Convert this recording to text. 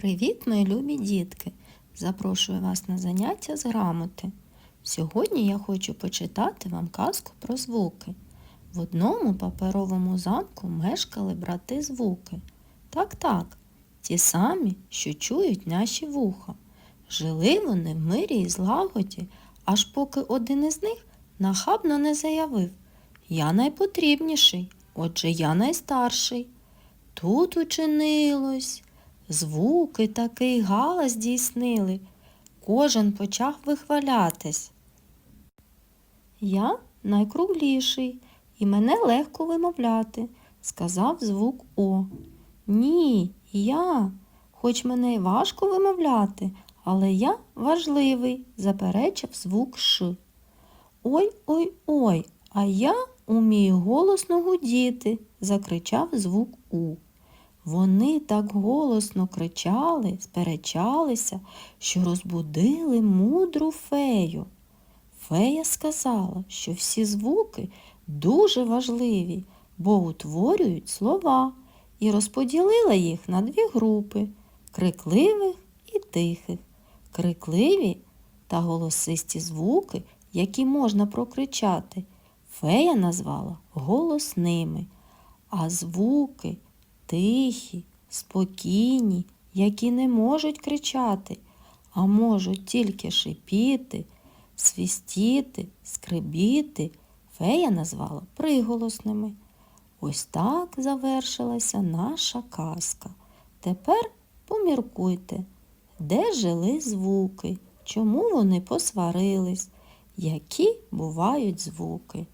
Привіт, мої любі дітки! Запрошую вас на заняття з грамоти. Сьогодні я хочу почитати вам казку про звуки. В одному паперовому замку мешкали брати звуки. Так, так, ті самі, що чують наші вуха. Жили вони в мирі і злагоді, аж поки один із них нахабно не заявив Я найпотрібніший, отже я найстарший. Тут учинилось. Звуки такий галас здійснили. Кожен почав вихвалятись. Я найкругліший, і мене легко вимовляти, сказав звук О. Ні, я, хоч мене й важко вимовляти, але я важливий, заперечив звук Ш. Ой ой ой, а я умію голосно гудіти, закричав звук У. Вони так голосно кричали, сперечалися, що розбудили мудру фею. Фея сказала, що всі звуки дуже важливі, бо утворюють слова, і розподілила їх на дві групи крикливих і тихих. Крикливі та голосисті звуки, які можна прокричати, фея назвала голосними, а звуки тихі, спокійні, які не можуть кричати, а можуть тільки шипіти, свистіти, скрибіти, фея назвала приголосними. Ось так завершилася наша казка. Тепер поміркуйте, де жили звуки, чому вони посварились, які бувають звуки.